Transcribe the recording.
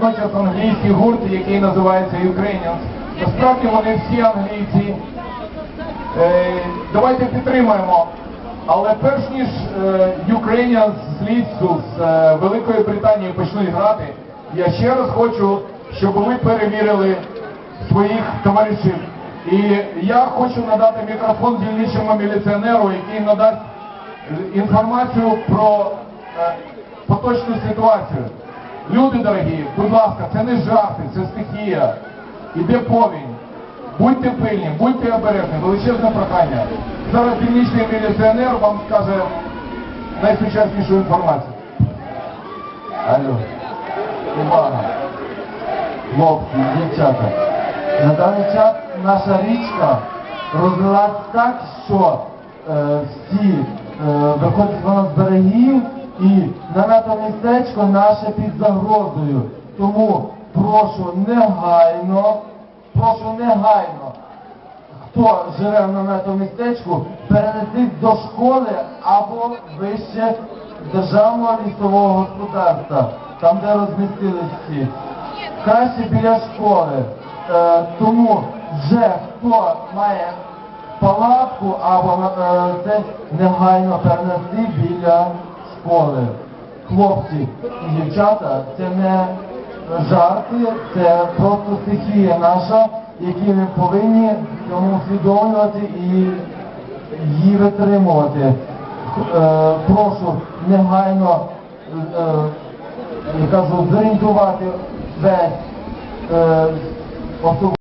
водночас англійський гурт, який називається Ukrainians. Насправді вони всі англійці. Е, давайте підтримаємо. Але перш ніж е, Ukrainians з Лідсу з е, Великої Британії почнуть грати, я ще раз хочу, щоб ви перевірили своїх товаришів. І я хочу надати мікрофон дільничому міліціонеру, який надасть інформацію про е, поточну ситуацію. Люди дорогі, будь ласка, це не жарти, це стихія. Іде повінь. Будьте пильні, будьте обережні, величезне прохання. Зараз дільничний міліціонер вам скаже найсучаснішу інформацію. Алло. Увага. Хлопці, дівчата. На даний час наша річка розлилась так, що е, всі е, виходять вона з берегів і намето містечко наше під загрозою. Тому прошу негайно, прошу негайно, хто живе в намету містечку, перенесіть до школи або вище державного лісового господарства, там де розмістились всі. Краще біля школи. Е, тому вже хто має палатку або е, це негайно перенести біля школи. Хлопці і дівчата, це не жарти, це просто стихія наша, які ми повинні цьому усвідомлювати і її витримувати. Е, прошу негайно е, я кажу, зорієнтувати весь е, автобус.